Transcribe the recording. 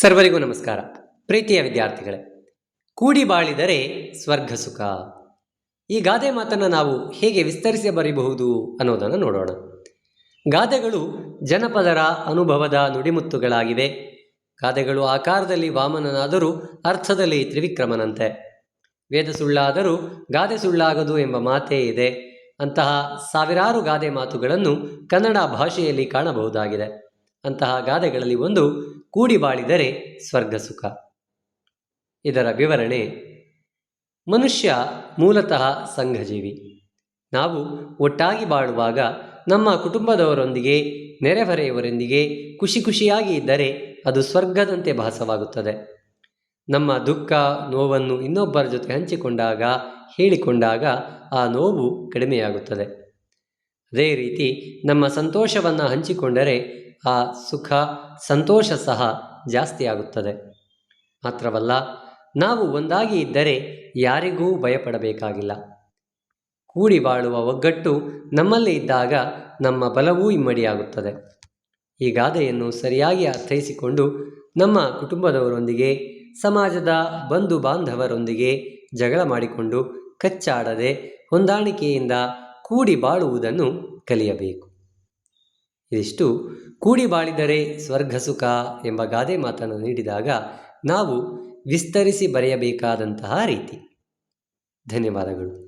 ಸರ್ವರಿಗೂ ನಮಸ್ಕಾರ. ಪ್ರೀತಿಯ ವಿದ್ಯಾರ್ಥಿಗಳೇ, ಕೂಡಿ ಬಾಳಿದರೆ ಸ್ವರ್ಗ ಸುಖ. ಈ ಗಾದೆ ಮಾತನ್ನು ನಾವು ಹೇಗೆ ವಿಸ್ತರಿಸಿ ಬರೀಬಹುದು ಅನ್ನೋದನ್ನು ನೋಡೋಣ. ಗಾದೆಗಳು ಜನಪದರ ಅನುಭವದ ನುಡಿಮುತ್ತುಗಳಾಗಿವೆ. ಗಾದೆಗಳು ಆಕಾರದಲ್ಲಿ ವಾಮನನಾದರೂ ಅರ್ಥದಲ್ಲಿ ತ್ರಿವಿಕ್ರಮನಂತೆ. ವೇದ ಸುಳ್ಳಾದರೂ ಗಾದೆ ಸುಳ್ಳಾಗದು ಎಂಬ ಮಾತೇ ಇದೆ. ಅಂತಹ ಸಾವಿರಾರು ಗಾದೆ ಮಾತುಗಳನ್ನು ಕನ್ನಡ ಭಾಷೆಯಲ್ಲಿ ಕಾಣಬಹುದಾಗಿದೆ. ಅಂತಹ ಗಾದೆಗಳಲ್ಲಿ ಒಂದು ಕೂಡಿ ಬಾಳಿದರೆ ಸ್ವರ್ಗ ಸುಖ ಇದರ ವಿವರಣೆ, ಮನುಷ್ಯ ಮೂಲತಃ ಸಂಘಜೀವಿ. ನಾವು ಒಟ್ಟಾಗಿ ಬಾಳುವಾಗ ನಮ್ಮ ಕುಟುಂಬದವರೊಂದಿಗೆ, ನೆರೆಹೊರೆಯವರೊಂದಿಗೆ ಖುಷಿ ಖುಷಿಯಾಗಿ ಇದ್ದರೆ ಅದು ಸ್ವರ್ಗದಂತೆ ಭಾಸವಾಗುತ್ತದೆ. ನಮ್ಮ ದುಃಖ, ನೋವನ್ನು ಇನ್ನೊಬ್ಬರ ಜೊತೆ ಹಂಚಿಕೊಂಡಾಗ, ಹೇಳಿಕೊಂಡಾಗ ಆ ನೋವು ಕಡಿಮೆಯಾಗುತ್ತದೆ. ಅದೇ ರೀತಿ ನಮ್ಮ ಸಂತೋಷವನ್ನು ಹಂಚಿಕೊಂಡರೆ ಆ ಸುಖ, ಸಂತೋಷ ಸಹ ಜಾಸ್ತಿ ಆಗುತ್ತದೆ. ಮಾತ್ರವಲ್ಲ, ನಾವು ಒಂದಾಗಿ ಇದ್ದರೆ ಯಾರಿಗೂ ಭಯಪಡಬೇಕಾಗಿಲ್ಲ. ಕೂಡಿ ಬಾಳುವ ಒಗ್ಗಟ್ಟು ನಮ್ಮಲ್ಲಿ ಇದ್ದಾಗ ನಮ್ಮ ಬಲವೂ ಇಮ್ಮಡಿಯಾಗುತ್ತದೆ. ಈ ಗಾದೆಯನ್ನು ಸರಿಯಾಗಿ ಅರ್ಥೈಸಿಕೊಂಡು ನಮ್ಮ ಕುಟುಂಬದವರೊಂದಿಗೆ, ಸಮಾಜದ ಬಂಧು ಬಾಂಧವರೊಂದಿಗೆ ಜಗಳ ಮಾಡಿಕೊಂಡು ಕಚ್ಚಾಡದೆ ಹೊಂದಾಣಿಕೆಯಿಂದ ಕೂಡಿ ಬಾಳುವುದನ್ನು ಕಲಿಯಬೇಕು. ಇದಿಷ್ಟು ಕೂಡಿ ಬಾಳಿದರೆ ಸ್ವರ್ಗ ಸುಖ ಎಂಬ ಗಾದೆ ಮಾತನ್ನು ನೀಡಿದಾಗ ನಾವು ವಿಸ್ತರಿಸಿ ಬರೆಯಬೇಕಾದಂತಹ ರೀತಿ. ಧನ್ಯವಾದಗಳು.